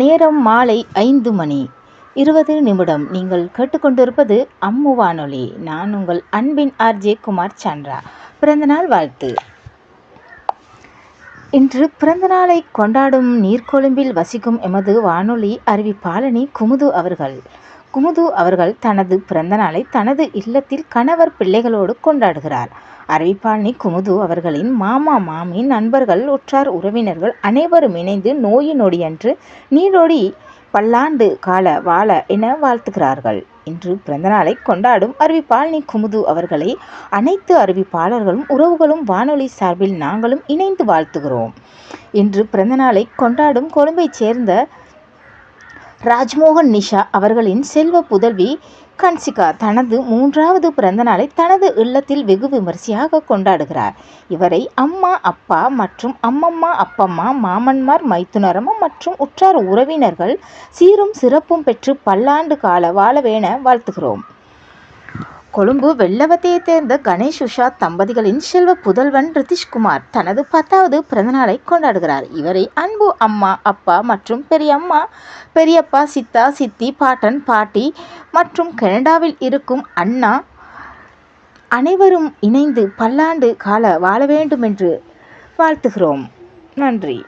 நேரம் மாலை ஐந்து மணி. இருபது நிமிடம். நீங்கள் கேட்டுக்கொண்டிருப்பது அம்மு வானொலி. நான் உங்கள் அன்பின் ஆர்ஜே குமார் சந்திரா பிறந்தநாள் வாழ்த்து. இன்று பிறந்தநாளை கொண்டாடும் நீர்கொழும்பில் வசிக்கும் எமது வானொலி அறிவிப்பாளனி குமுது அவர்கள். குமுது அவர்கள் தனது பிறந்தநாளை தனது இல்லத்தில் கணவர் பிள்ளைகளோடு கொண்டாடுகிறார். அறிவிப்பாளனி குமுது அவர்களின் மாமா மாமி நண்பர்கள் உற்றார் உறவினர்கள் அனைவரும் இணைந்து நோயு நொடியன்று நீரோடி பல்லாண்டு கால வாழ என வாழ்த்துகிறார்கள். இன்று பிறந்தநாளை கொண்டாடும் அறிவிப்பாளனி குமுது அவர்களை அனைத்து அறிவிப்பாளர்களும் உறவுகளும் வானொலி சார்பில் நாங்களும் இணைந்து வாழ்த்துகிறோம். இன்று பிறந்தநாளை கொண்டாடும் கொழும்பைச் சேர்ந்த ராஜ்மோகன் நிஷா அவர்களின் செல்வ புதல்வி கன்சிகா தனது மூன்றாவது பிறந்தநாளை தனது இல்லத்தில் வெகு விமரிசையாக கொண்டாடுகிறார். இவரை அம்மா அப்பா மற்றும் அம்மம்மா அப்பம்மா மாமன்மார் மைத்துனரம்மா மற்றும் உற்றார் உறவினர்கள் சீரும் சிறப்பும் பெற்று பல்லாண்டு கால வாழவேன வாழ்த்துகிறோம். கொழும்பு வெள்ளவத்தையைச் சேர்ந்த கணேஷ் உஷா தம்பதிகளின் செல்வ புதல்வன் ரிதிஷ்குமார் தனது பத்தாவது பிறந்தநாளை கொண்டாடுகிறார். இவரை அன்பு அம்மா அப்பா மற்றும் பெரியம்மா பெரியப்பா சித்தா சித்தி பாட்டன் பாட்டி மற்றும் கனடாவில் இருக்கும் அண்ணா அனைவரும் இணைந்து பல்லாண்டு கால வாழ வேண்டும் என்று வாழ்த்துகிறோம். நன்றி.